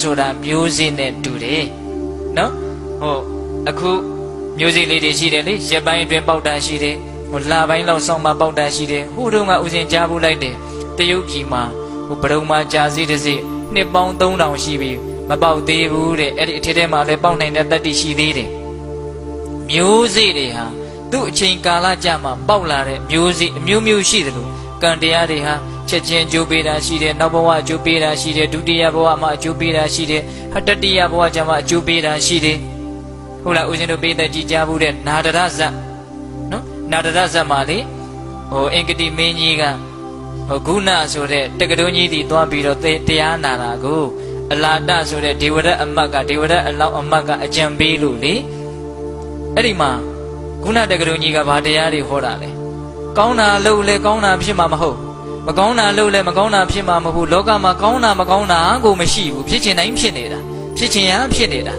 ဆိုတာမျိုးစေ့နဲ့တူတယ်နော်ဟိုအခုမျိုးစေ့လေးတွေရှိတယ်လေရက်ပိုင်းအတွင်းပေါက်တာရှိတယ်ဟိုလပိုင်းလောက်ဆောင်းမှပေါက်တာရှိတယ်ဟိုတုန်းကဥစဉ်ကြားဖို့လိုက်တယ်တရုတ်ပြည်မှာဟိုဘရုံမှာကြာစီတစ်စီနှစ်ပေါင်း3000ရှိပြီမပေါက်သေးဘူးတဲ့အဲ့ဒီအထက်ထဲမှာလည်းပေါက်နိုင်တဲ့တတ္တိရှိသေးတယ်မျိုးစေ့တွေဟာသူ့အချိန်ကာလကြာမှပေါက်လာတဲ့မျိုးစေ့အမျိုးမျိုးရှိတယ်လို့ကံတရားတွေဟာ ချက်ချင်းအကျိုးပေးတာရှိတယ်နောက်ဘဝအကျိုးပေးတာရှိတယ်ဒုတိယဘဝမှာအကျိုးပေးတာရှိတယ်ဟတတိယဘဝကျမှအကျိုးပေးတာရှိတယ်ဟုတ်လားဦးဇင်းတို့ပေးတဲ့ကြည်ကြားမှုတဲ့နာဒရဇတ်နော်နာဒရဇတ်မှာလေဟိုအင်္ဂတိမင်းကြီးကဟိုဂုဏဆိုတဲ့တက္ကသိုလ်ကြီးတီသွားပြီးတော့တရားနာတာကိုအလာတဆိုတဲ့ဒေဝရတ်အမတ်ကဒေဝရတ်အလောင်းအမတ်ကအကြံပေးလို့လေအဲ့ဒီမှာဂုဏတက္ကသိုလ်ကြီးကဘာတရားတွေဟောတာလဲကောင်းတာလုပ်လဲကောင်းတာဖြစ်မှာမဟုတ် မကောင်းတာလုပ်လဲမကောင်းတာဖြစ်မှာမဟုတ်ဘူးလောကမှာကောင်းတာမကောင်းတာကိုမရှိဘူးဖြစ်ချင်တိုင်းဖြစ်နေတာဖြစ်ချင်ရဖြစ်နေတာ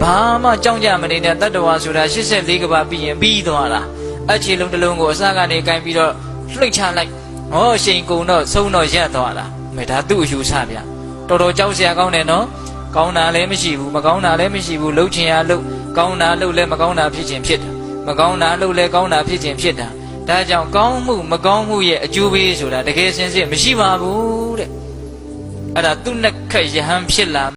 ဘာမှကြောက်ကြမနေတဲ့တတ္တဝါဆိုတာ84ကဘာပြီးရင်ပြီးသွားတာအချေလုံးတစ်လုံးကိုအစကနေကင်ပြီးတော့လှိတ်ချလိုက်ဟောရှိန်ကုံတော့ဆုံးတော့ရက်သွားတာမဲဒါသူ့အယူဆဗျတော်တော်ကြောက်စရာကောင်းတယ်နော်ကောင်းတာလည်းမရှိဘူးမကောင်းတာလည်းမရှိဘူးလှုပ်ချင်ရလှုပ်ကောင်းတာလှုပ်လဲမကောင်းတာဖြစ်ချင်ဖြစ်တာမကောင်းတာလှုပ်လဲကောင်းတာဖြစ်ချင်ဖြစ်တာ ဒါကြောင့်ကောင်းမှုမကောင်းမှုရဲ့အကျိုးပေးဆိုတာတကယ်စင်စစ်မရှိပါဘူးတဲ့အဲ့ဒါသူ့နဲ့ခက်ယဟန်ဖြစ်လာ